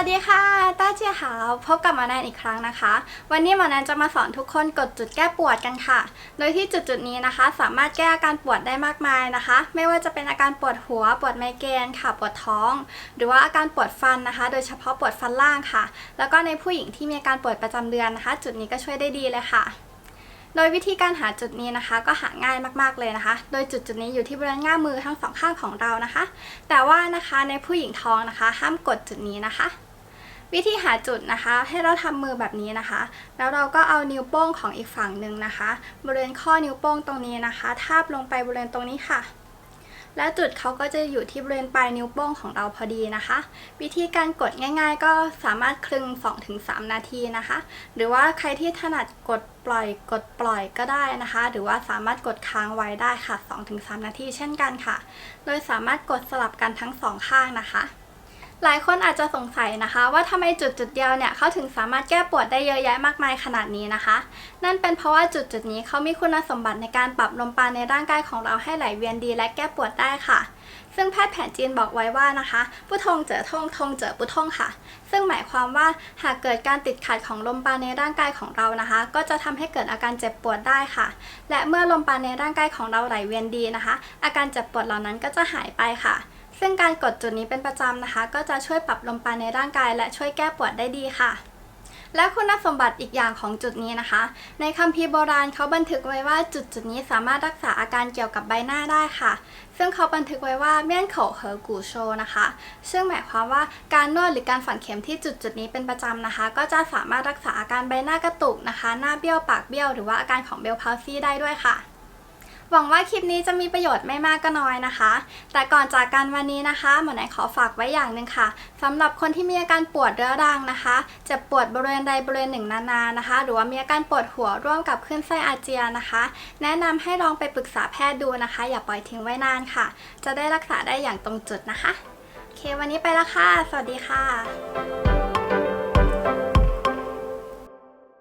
วัสดีค่ะ ต้าเจียหาว พบกับมอแนนอีกครั้งนะคะ วันนี้มอแนนจะมาสอนทุกคนกดจุดแก้ปวดกันค่ะ โดยที่จุดจุดนี้นะคะ สามารถแก้อาการปวดได้มากมายนะคะ ไม่ว่าจะเป็นอาการปวดหัว ปวดไมเกรนค่ะ ปวดท้อง หรือว่าอาการปวดฟันนะคะ โดยเฉพาะปวดฟันล่างค่ะ แล้วก็ในผู้หญิงที่มีอาการปวดประจำเดือนนะคะ จุดนี้ก็ช่วยได้ดีเลยค่ะโดยวิธีการหาจุดนี้นะคะ ก็หาง่ายมากๆเลยนะคะ โดยจุดจุดนี้อยู่ที่บริเวณง่ามมือทั้งสองข้างของเรานะคะ แต่ว่านะคะในผู้หญิงท้องนะคะ ห้ามกดจุดนี้นะคะ วิธีหาจุดนะคะ ให้เราทำมือแบบนี้นะคะ แล้วเราก็เอานิ้วโป้งของอีกฝั่งหนึ่งนะคะ บริเวณข้อนิ้วโป้งตรงนี้นะคะ ทาบลงไปบริเวณตรงนี้ค่ะ แล้วจุดเขาก็จะอยู่ที่บริเวณปลายนิ้วโป้งของเราพอดีนะคะ วิธีการกดง่าย ๆ ก็สามารถคลึง 2-3 นาทีนะคะ หรือว่าใครที่ถนัดกดปล่อยกดปล่อยก็ได้นะคะ หรือว่าสามารถกดค้างไว้ได้ค่ะ 2-3 นาทีเช่นกันค่ะ โดยสามารถกดสลับกันทั้งสองข้างนะคะ หลายคนอาจจะสงสัยนะคะ ว่าทำไมจุดจุดเดียวเนี่ยเขาถึงสามารถแก้ปวดได้เยอะแยะมากมายขนาดนี้นะคะ นั่นเป็นเพราะว่าจุดจุดนี้เขามีคุณสมบัติในการปรับลมปราณในร่างกายของเราให้ไหลเวียนดีและแก้ปวดได้ค่ะ ซึ่งแพทย์แผนจีนบอกไว้ว่านะคะปุทงเจอทงทงเจอปุทงค่ะ ซึ่งหมายความว่าหากเกิดการติดขัดของลมปราณในร่างกายของเรานะคะ ก็จะทำให้เกิดอาการเจ็บปวดได้ค่ะ และเมื่อลมปราณในร่างกายของเราไหลเวียนดีนะคะ อาการเจ็บปวดเหล่านั้นก็จะหายไปค่ะ ซึ่งการกดจุดนี้เป็นประจำนะคะ ก็จะช่วยปรับลมปราณในร่างกาย และช่วยแก้ปวดได้ดีค่ะ และคุณสมบัติอีกอย่างของจุดนี้นะคะ ในคัมภีร์โบราณเขาบันทึกไว้ว่าจุดจุดนี้สามารถรักษาอาการเกี่ยวกับใบหน้าได้ค่ะ ซึ่งเขาบันทึกไว้ว่าเมี่ยนเข่าเหอกูโชนะคะ ซึ่งหมายความว่าการนวดหรือการฝังเข็มที่จุดจุดนี้เป็นประจำนะคะ ก็จะสามารถรักษาอาการใบหน้ากระตุกนะคะ หน้าเบี้ยวปากเบี้ยวหรือว่าอาการของเบลพาซี่ได้ด้วยค่ะ หวังว่าคลิปนี้จะมีประโยชน์ไม่มากก็น้อยนะคะ แต่ก่อนจากกันวันนี้นะคะหมอไหนขอฝากไว้อย่างหนึ่งค่ะสำหรับคนที่มีอาการปวดเรื้อรังนะคะเจ็บปวดบริเวณใดบริเวณหนึ่งนานๆนะคะ หรือว่ามีอาการปวดหัวร่วมกับคลื่นไส้อาเจียนนะคะ แนะนำให้ลองไปปรึกษาแพทย์ดูนะคะ อย่าปล่อยทิ้งไว้นานค่ะ จะได้รักษาได้อย่างตรงจุดนะคะ โอเค วันนี้ไปแล้วค่ะ สวัสดีค่ะ